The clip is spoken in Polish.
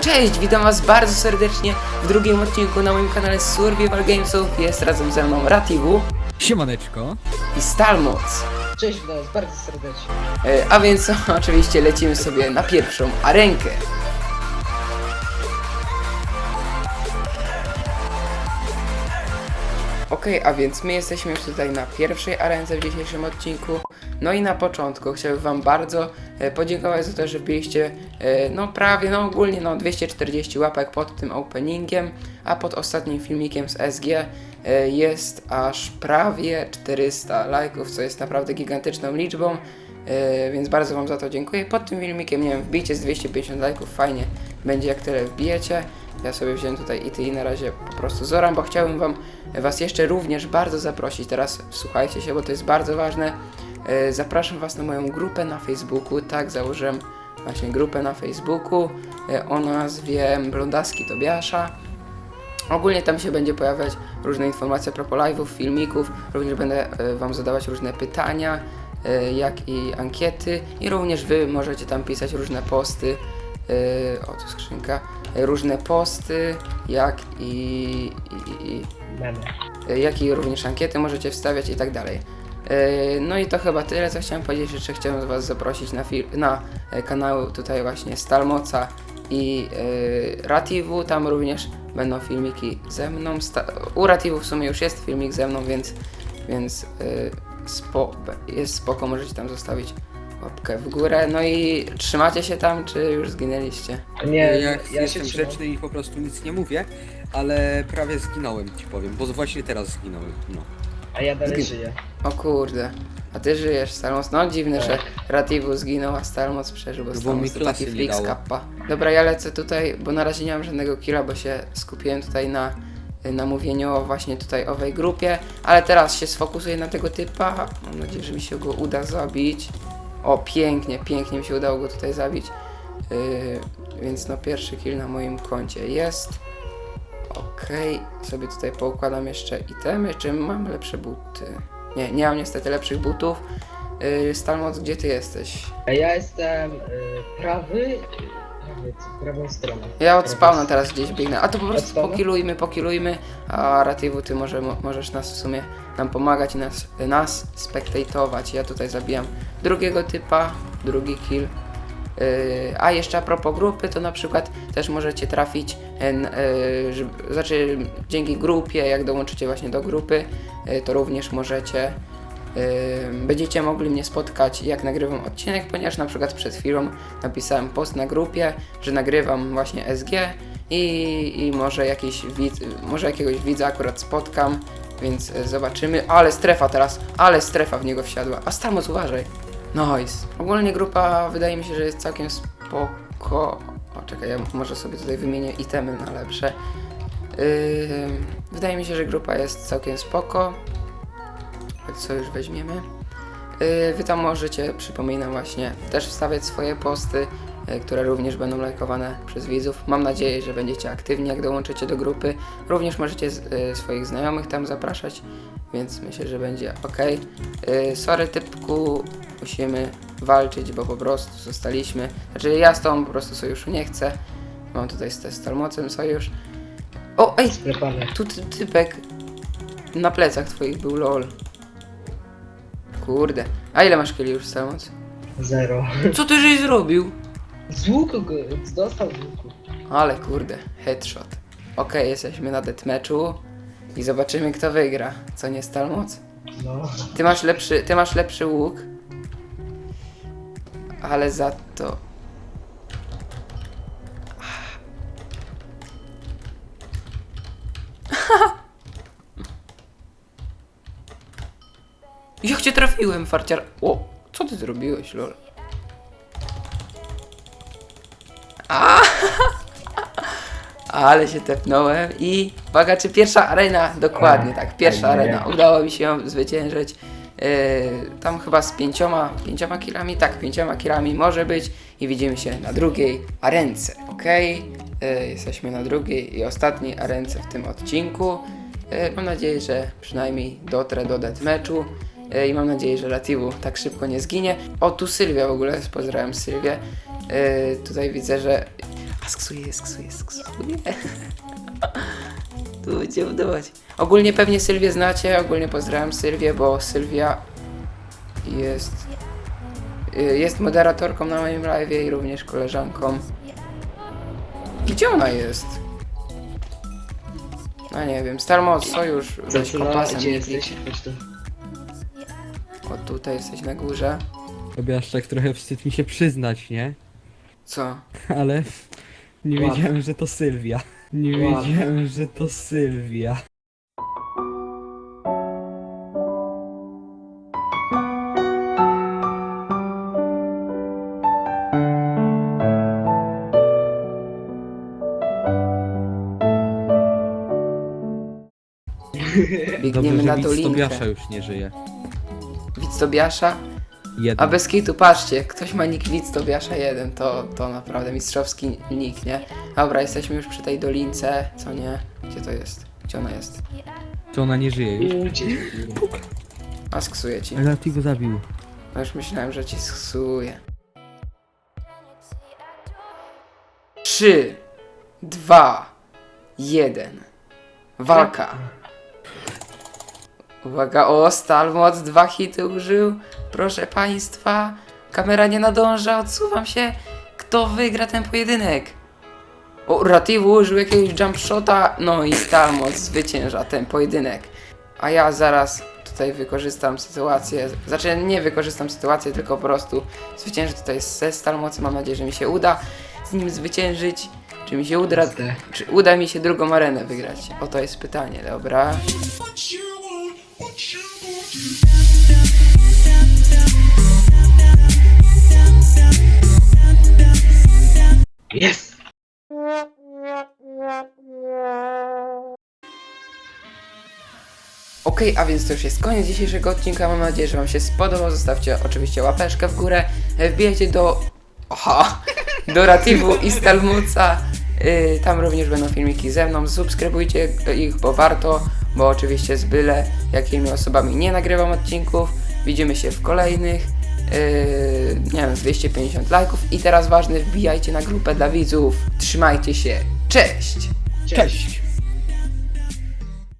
Cześć, witam was bardzo serdecznie w drugim odcinku na moim kanale Survival Gamesów. Jest razem ze mną Rativu Siemaneczko. i Stalmoc. Cześć, witam was bardzo serdecznie. E, A więc oczywiście lecimy sobie na pierwszą arenkę. Okej, a więc my jesteśmy już tutaj na pierwszej arence w dzisiejszym odcinku. No i na początku chciałbym wam bardzo e, podziękować za to, że byliście e, no prawie, no ogólnie no 240 łapek pod tym openingiem, a pod ostatnim filmikiem z SG e, jest aż prawie 400 lajków, co jest naprawdę gigantyczną liczbą. Więc bardzo Wam za to dziękuję. Pod tym filmikiem, nie wiem, wbijcie z 250 lajków, fajnie będzie jak tyle wbijecie. Ja sobie wziąłem tutaj i ty i na razie po prostu zoram, bo chciałbym wam, Was jeszcze również bardzo zaprosić. Teraz słuchajcie się, bo to jest bardzo ważne. E, Zapraszam Was na moją grupę na Facebooku. Tak, założyłem właśnie grupę na Facebooku e, o nazwie Blondaski Tobiasza. Ogólnie tam się będzie pojawiać różne informacje a propos live'ów, filmików, również będę e, Wam zadawać różne pytania, jak i ankiety i również Wy możecie tam pisać różne posty, o tu skrzynka, różne posty, jak i, i, i Memy. e, jak i również ankiety możecie wstawiać i tak dalej. E, No i to chyba tyle, co chciałem powiedzieć. Jeszcze chciałem Was zaprosić na, na e, kanał tutaj właśnie Stalmoca i e, Rativu. Tam również będą filmiki ze mną. Sta- u Rativu w sumie już jest filmik ze mną, więc, więc e, spo- jest spoko. Możecie tam zostawić łapkę w górę. No i trzymacie się tam, czy już zginęliście? Nie, ja, ja, jestem się trzymam. grzeczny i po prostu nic nie mówię, ale prawie zginąłem ci powiem, bo właśnie teraz zginąłem. No. A ja dalej Zgi- żyję. O kurde. A ty żyjesz, Stalmos? No dziwne, Tak. że Rativu zginął, a Stalmos przeżył, bo No Stalmos to klasy taki nie flick z dało. kappa. Dobra, ja lecę tutaj, bo na razie nie mam żadnego killa, bo się skupiłem tutaj na, na mówieniu o właśnie tutaj owej grupie, ale teraz się sfokusuję na tego typa. Mam nadzieję, że mi się go uda zabić. O, pięknie, pięknie mi się udało go tutaj zabić. Yy, więc no pierwszy kill na moim koncie jest. Okej, sobie tutaj poukładam jeszcze itemy, czy mam lepsze buty? Nie, nie mam niestety lepszych butów. Yy, Stalmoc, gdzie ty jesteś? Ja jestem y, prawy, co, prawą stroną. Ja od spawna teraz gdzieś biegnę. A to po Od prostu spawna? pokilujmy, pokilujmy. A Rativu, ty może, mo- możesz nas w sumie nam pomagać i nas, nas spektatować. Ja tutaj zabijam drugiego typa, drugi kill. Yy, a jeszcze a propos grupy, to na przykład też możecie trafić, yy, n- yy, żeby, znaczy dzięki grupie, jak dołączycie właśnie do grupy, yy, to również możecie, będziecie mogli mnie spotkać jak nagrywam odcinek, ponieważ na przykład przed chwilą napisałem post na grupie, że nagrywam właśnie SG i, i może, jakiś widz, może jakiegoś widza akurat spotkam, więc yy, zobaczymy, ale strefa teraz, ale strefa w niego wsiadła, a Stamos uważaj. Nice. Ogólnie grupa wydaje mi się, że jest całkiem spoko. O, czekaj, ja może sobie tutaj wymienię itemy na lepsze. Yy, wydaje mi się, że grupa jest całkiem spoko. Co już weźmiemy. Yy, wy tam możecie, przypominam właśnie, też wstawiać swoje posty, yy, które również będą lajkowane przez widzów. Mam nadzieję, że będziecie aktywni, jak dołączycie do grupy. Również możecie yy, swoich znajomych tam zapraszać, więc myślę, że będzie ok. Yy, sorry typku, musimy walczyć, bo po prostu zostaliśmy. Znaczy ja z tą po prostu sojuszu nie chcę. Mam tutaj z Stalmocem sojusz. O, ej, tu ty, typek na plecach twoich był lol. Kurde. A ile masz kili już Stalmoc? Zero. Co ty żeś zrobił? Z łuku go, dostał z łuku. Ale kurde, headshot. Okej, jesteśmy na deathmatchu i zobaczymy kto wygra. Co nie Stalmoc? No. Ty masz lepszy, ty masz lepszy łuk. Ale za to. Jak cię trafiłem, farciar? O, co ty zrobiłeś, lol? A! Ale się tepnąłem i uwaga, czy pierwsza arena? Dokładnie tak, pierwsza arena. Udało mi się ją zwyciężyć. Yy, tam chyba z pięcioma, pięcioma kilami, tak, pięcioma kilami może być i widzimy się na drugiej arence, ok? Yy, jesteśmy na drugiej i ostatniej arence w tym odcinku. Yy, mam nadzieję, że przynajmniej dotrę do yy, i mam nadzieję, że Lativu tak szybko nie zginie. O, tu Sylwia w ogóle, pozdrawiam Sylwię. Yy, tutaj widzę, że A sksuje, sksuje, sksuje. Tu będzie budować. Ogólnie pewnie Sylwię znacie, ogólnie pozdrawiam Sylwię, bo Sylwia jest y, jest moderatorką na moim live i również koleżanką. Gdzie ona jest? No nie wiem, Starmod Sojusz, weź kompasem nie kliknij. O tutaj jesteś na górze. Tobie aż tak trochę wstyd mi się przyznać, nie? Co? Ale nie Ładnie. wiedziałem, że to Sylwia. Nie Ładnie. wiedziałem, że to Sylwia. Biegniemy na Dobrze, że widz dolinkę. Tobiasza już nie żyje. Widz Tobiasza? Jeden. A bez kitu, patrzcie, ktoś ma nick Widz Tobiasza 1, to, to naprawdę mistrzowski nick, nie? Dobra, jesteśmy już przy tej dolince, co nie? Gdzie to jest? Gdzie ona jest? To ona nie żyje już. A sksuję ci. Ale ty go zabił. No już myślałem, że ci sksuję. 3, 2, 1. Walka. Uwaga, o, Stalmoc dwa hity użył. Proszę państwa, kamera nie nadąża, odsuwam się. Kto wygra ten pojedynek? O, Rativu użył jakiegoś jump shota, no i Stalmoc zwycięża ten pojedynek. A ja zaraz tutaj wykorzystam sytuację, znaczy nie wykorzystam sytuację, tylko po prostu zwyciężę tutaj ze Stalmocem. Mam nadzieję, że mi się uda z nim zwyciężyć. Czy mi się uda, czy uda mi się drugą arenę wygrać? Oto jest pytanie, dobra? Jest! Okej, a więc to już jest koniec dzisiejszego odcinka. Mam nadzieję, że Wam się spodobał. Zostawcie oczywiście łapeczkę w górę. Wbijajcie do. Oha! Do Rativu i Stalmuca. Yy, tam również będą filmiki ze mną. Subskrybujcie ich, bo warto. Bo oczywiście z byle jakimi osobami nie nagrywam odcinków. Widzimy się w kolejnych. Yy, nie wiem, z 250 lajków. I teraz ważne, wbijajcie na grupę dla widzów. Trzymajcie się. Cześć! Cześć!